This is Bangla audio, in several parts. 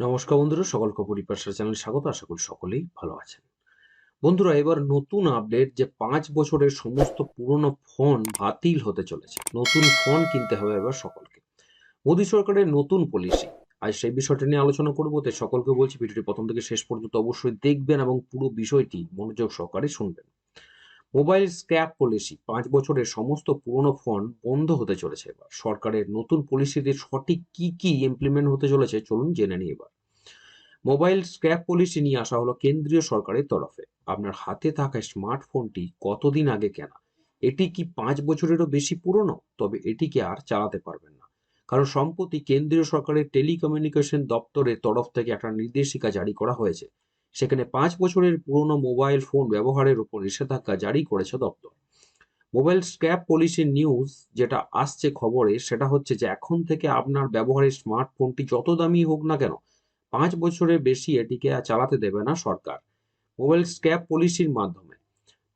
নমস্কার বন্ধুরা সকল সকলকে পরিপাশা চ্যানেল স্বাগত। আশা করি সকলেই ভালো আছেন। বন্ধুরা, এবার নতুন আপডেট যে পাঁচ বছরের সমস্ত পুরনো ফোন বাতিল হতে চলেছে। নতুন ফোন কিনতে হবে এবার সকলকে। মোদী সরকারের নতুন পলিসি আজ সেই বিষয়টা নিয়ে আলোচনা করব। তাই সকলকে বলছি, ভিডিওটি প্রথম থেকে শেষ পর্যন্ত অবশ্যই দেখবেন এবং পুরো বিষয়টি মনোযোগ সহকারে শুনবেন। মোবাইল স্ক্র্যাপ পলিসি পাঁচ বছরের সমস্ত পুরনো ফোন বন্ধ হতে চলেছে এবার। সরকারের নতুন পলিসিতে সঠিক কি কি ইমপ্লিমেন্ট হতে চলেছে চলুন জেনে নিই এবার। মোবাইল স্ক্র্যাপ পলিসি নিয়ে আসা হলো কেন্দ্রীয় সরকারের তরফে। আপনার হাতে থাকা স্মার্টফোনটি কতদিন আগে কেনা? এটি কি পাঁচ বছরেরও বেশি পুরনো? তবে এটিকে আর চালাতে পারবেন না। কারণ সম্প্রতি কেন্দ্রীয় সরকারের টেলিকমিউনিকেশন দপ্তরের তরফ থেকে একটা নির্দেশিকা জারি করা হয়েছে। সেখানে পাঁচ বছরের পুরনো মোবাইল ফোন ব্যবহারের উপর নিষেধাজ্ঞা জারি করেছে দপ্তর। মোবাইল স্ক্র্যাপ পলিসির নিউজ যেটা আসছে খবরে, সেটা হচ্ছে যে এখন থেকে আপনার ব্যবহারের স্মার্টফোনটি যত দামি হোক না কেন, পাঁচ বছরের বেশি এটিকে চালাতে দেবে না সরকার। মোবাইল স্ক্র্যাপ পলিসির মাধ্যমে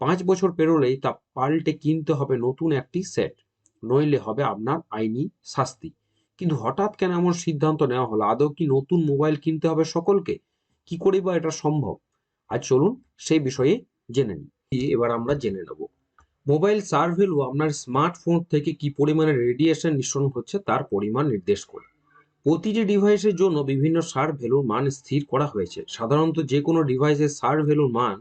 পাঁচ বছর পেরোলেই তা পাল্টে কিনতে হবে নতুন একটি সেট, নইলে হবে আপনার আইনি শাস্তি। কিন্তু হঠাৎ কেন এমন সিদ্ধান্ত নেওয়া হলো? আদৌ কি নতুন মোবাইল কিনতে হবে সকলকে? কি করে বা এটা সম্ভব? আজ চলুন সেই বিষয়ে জেনে নিই। এবার আমরা জেনে নেব। মোবাইল সার ভ্যালু আপনার স্মার্টফোন থেকে কি পরিমাণে রেডিয়েশন নিঃসরণ হচ্ছে তার পরিমাণ নির্দেশ করে। প্রতিটি ডিভাইসের জন্য বিভিন্ন সার ভ্যালুর মান স্থির করা হয়েছে। সাধারণত যে কোনো ডিভাইসের সার ভ্যালুর মান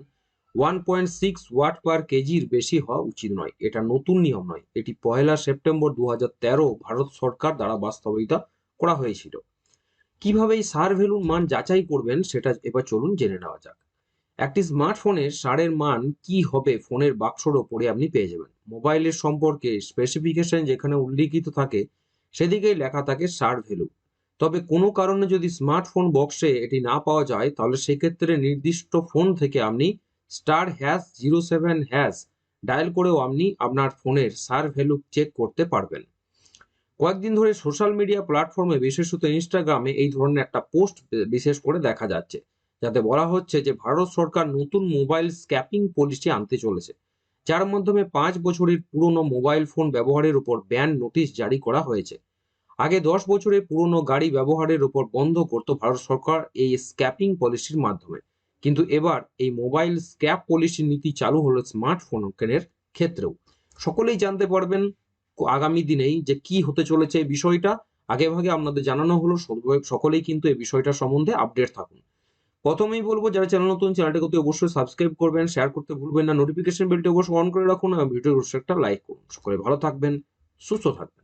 one point six watt per কেজির বেশি হওয়া উচিত নয়। এটা নতুন নিয়ম নয়। এটি পয়লা সেপ্টেম্বর দু হাজার তেরো ভারত সরকার দ্বারা বাস্তবায়িত করা হয়েছিল। কীভাবে এই সার ভ্যালুর মান যাচাই করবেন সেটা এবার চলুন জেনে নেওয়া যাক। একটি স্মার্টফোনের সারের মান কি হবে ফোনের বাক্সর ওপরে আপনি পেয়ে যাবেন। মোবাইলের সম্পর্কে স্পেসিফিকেশন যেখানে উল্লিখিত থাকে, সেদিকেই লেখা থাকে সার ভ্যালু। তবে কোনো কারণে যদি স্মার্টফোন বক্সে এটি না পাওয়া যায়, তাহলে সেক্ষেত্রে নির্দিষ্ট ফোন থেকে আপনি star hash zero seven hash dial করেও আপনি আপনার ফোনের সার ভ্যালু চেক করতে পারবেন। কয়েকদিন ধরে সোশ্যাল মিডিয়া প্ল্যাটফর্মে, বিশেষত ইনস্টাগ্রামে এই ধরনের একটা পোস্ট বিশেষ করে দেখা যাচ্ছে। যাতে বলা হচ্ছে যে ভারত সরকার নতুন মোবাইল স্ক্যাপিং পলিসি আনতে চলেছে, যার মাধ্যমে পাঁচ বছরের পুরনো মোবাইল ফোন ব্যবহারের উপর ব্যান নোটিশ জারি করা হয়েছে। আগে দশ বছরের পুরনো গাড়ি ব্যবহারের উপর বন্ধ করত ভারত সরকার এই স্ক্যাপিং পলিসির মাধ্যমে। কিন্তু এবার এই মোবাইল স্ক্যাপ পলিসির নীতি চালু হলো স্মার্টফোন কেনের ক্ষেত্রেও। সকলেই জানতে পারবেন আগামী দিনেই যে কি হতে চলেছে এই বিষয়টা আগে ভাগে আপনাদের জানানো হলো। সকলেই কিন্তু এই বিষয়টা সম্বন্ধে আপডেট থাকুন। প্রথমেই বলব, যারা চ্যানেল নতুন, চ্যানেলটাকে অতি অবশ্যই সাবস্ক্রাইব করবেন শেয়ার করতে ভুলবেন না নোটিফিকেশন বেলটি অবশ্যই অন করে রাখুন আর ভিডিও অবশ্যই একটা লাইক করুন। সকলে ভালো থাকবেন, সুস্থ থাকবেন।